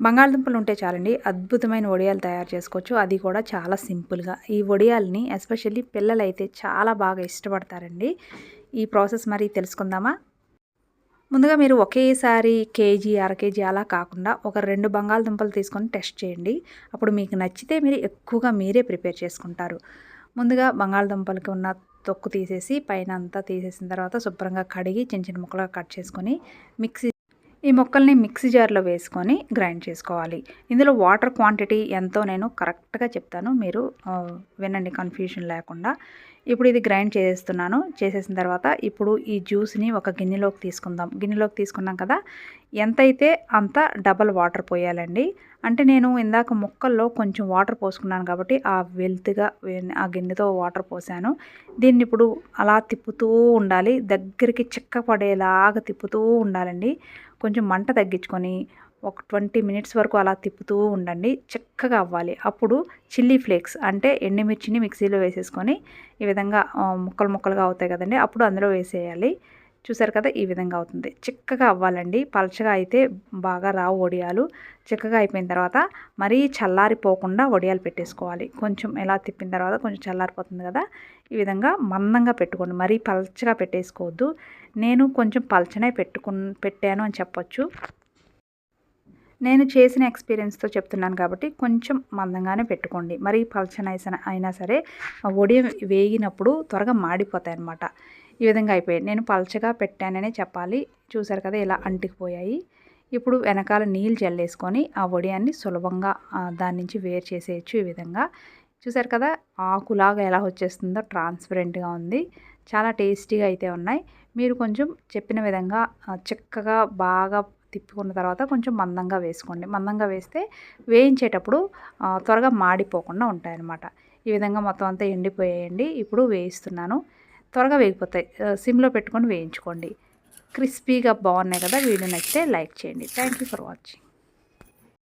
బంగాళదుంపలు ఉంటే చాలండి. అద్భుతమైన వడియాలు తయారు చేసుకోవచ్చు. అది కూడా చాలా సింపుల్గా. ఈ వడియాల్ని ఎస్పెషల్లీ పిల్లలు అయితే చాలా బాగా ఇష్టపడతారండి. ఈ ప్రాసెస్ మరి తెలుసుకుందామా? ముందుగా మీరు ఒకేసారి కేజీ అర కేజీ అలా కాకుండా ఒక రెండు బంగాళదుంపలు తీసుకొని టెస్ట్ చేయండి. అప్పుడు మీకు నచ్చితే మీరు ఎక్కువగా మీరే ప్రిపేర్ చేసుకుంటారు. ముందుగా బంగాళదుంపలకి ఉన్న తొక్కు తీసేసి పైన అంతా తీసేసిన తర్వాత శుభ్రంగా కడిగి చిన్న చిన్న ముక్కలుగా కట్ చేసుకొని మిక్సీ ఈ ముక్కల్ని మిక్సీ జార్లో వేసుకొని గ్రైండ్ చేసుకోవాలి. ఇందులో వాటర్ క్వాంటిటీ ఎంతో నేను కరెక్ట్గా చెప్తాను. మీరు వినండి కన్ఫ్యూషన్ లేకుండా. ఇప్పుడు ఇది గ్రైండ్ చేసేస్తున్నాను చేసేసిన తర్వాత ఇప్పుడు ఈ జ్యూస్ని ఒక గిన్నెలోకి తీసుకుందాం. గిన్నెలోకి తీసుకున్నాం కదా ఎంతైతే అంత డబల్ వాటర్ పోయాలండి. అంటే నేను ఇందాక ముక్కల్లో కొంచెం వాటర్ పోసుకున్నాను కాబట్టి ఆ వెల్త్గా ఆ గిన్నెతో వాటర్ పోసాను. దీన్ని ఇప్పుడు అలా తిప్పుతూ ఉండాలి. దగ్గరికి చిక్క పడేలాగా తిప్పుతూ ఉండాలండి. కొంచెం మంట తగ్గించుకొని ఒక ట్వంటీ మినిట్స్ వరకు అలా తిప్పుతూ ఉండండి. చక్కగా అవ్వాలి. అప్పుడు చిల్లీ ఫ్లేక్స్ అంటే ఎండుమిర్చిని మిక్సీలో వేసేసుకొని ఈ విధంగా ముక్కలు ముక్కలుగా అవుతాయి కదండి. అప్పుడు అందులో వేసేయాలి. చూసారు కదా ఈ విధంగా అవుతుంది. చిక్కగా అవ్వాలండి. పలచగా అయితే బాగా రావు వడియాలు. చిక్కగా అయిపోయిన తర్వాత మరీ చల్లారిపోకుండా వడియాలు పెట్టేసుకోవాలి. కొంచెం ఎలా తిప్పిన తర్వాత కొంచెం చల్లారిపోతుంది కదా. ఈ విధంగా మందంగా పెట్టుకోండి. మరీ పలచగా పెట్టేసుకోవద్దు. నేను కొంచెం పలచనే పెట్టుకు పెట్టాను అని చెప్పొచ్చు. నేను చేసిన ఎక్స్పీరియన్స్తో చెప్తున్నాను కాబట్టి కొంచెం మందంగానే పెట్టుకోండి. మరీ పలచన అయినా సరే వడియం వేగినప్పుడు త్వరగా మాడిపోతాయి అన్నమాట ఈ విధంగా అయిపోయాయి. నేను పల్చగా పెట్టాననే చెప్పాలి. చూసారు కదా ఇలా అంటికిపోయాయి. ఇప్పుడు వెనకాల నీళ్ళు జల్లేసుకొని ఆ వడియాన్ని సులభంగా దాని నుంచి వేరు చేసేయచ్చు ఈ విధంగా. చూసారు కదా ఆకులాగా ఎలా వచ్చేస్తుందో ట్రాన్స్పరెంట్గా ఉంది. చాలా టేస్టీగా అయితే ఉన్నాయి. మీరు కొంచెం చెప్పిన విధంగా చక్కగా బాగా తిప్పుకున్న తర్వాత కొంచెం మందంగా వేసుకోండి. మందంగా వేస్తే వేయించేటప్పుడు త్వరగా మాడిపోకుండా ఉంటాయన్నమాట. ఈ విధంగా మొత్తం అంతా ఎండిపోయాయండి. ఇప్పుడు వేయిస్తున్నాను. త్వరగా వేగిపోతాయి. సిమ్లో పెట్టుకొని వేయించుకోండి. క్రిస్పీగా బాగున్నాయి కదా? వీడియో నచ్చితే లైక్ చేయండి. Thank you for watching